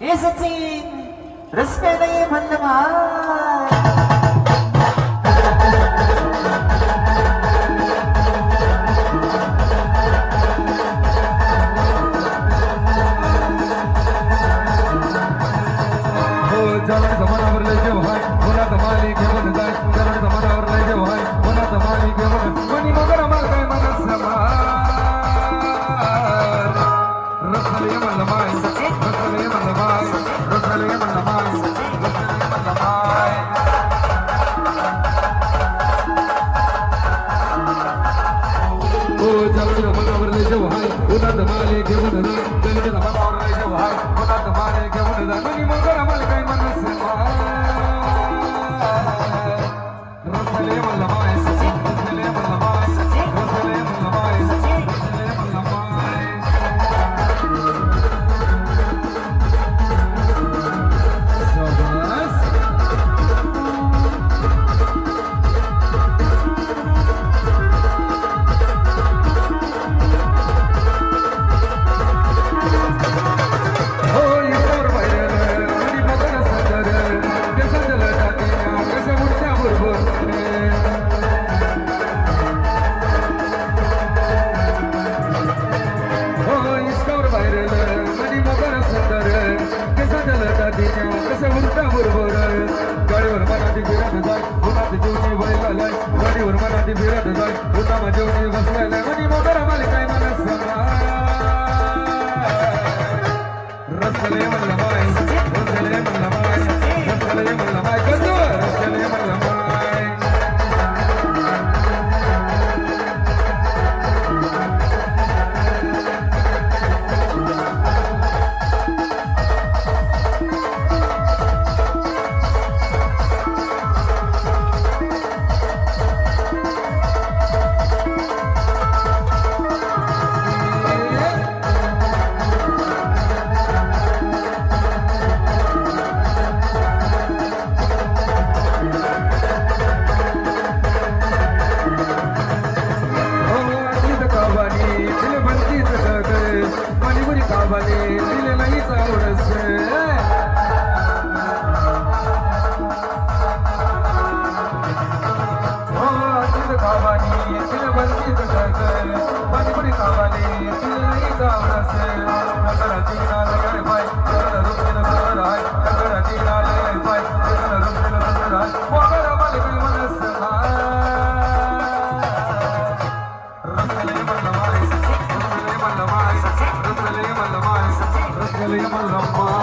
हे सचिन रस्ते नाही म्हणलं मा हो जरा जमानावर लय घेऊन जाय हो जरा जमानावर लय जेव हाय कोणाचा मालिक घेऊन जाय जरा जमानावर लय जेव हाय कोणाचा मालिक घेऊन जाय कसं कसं उठत्या बरोबर गाडीवर मनाची फिरत जाय उन्हात जेवणी बैलालाय गाडीवर मनाची जाय उन्हा जेवणी बसलाय आणि बघा मला काय म्हणलं कामाने येशील वंचित सरकार माझी कामाने येशील नाही गावरस नगराची नालय पाय नगर रुपये नगर हाय नगराची नालय पाय नगर रुपये नगर हाय वागर मालिक मनस रसले मल्लमाय. रसले मल्लमाय. रसले मल्लमाय.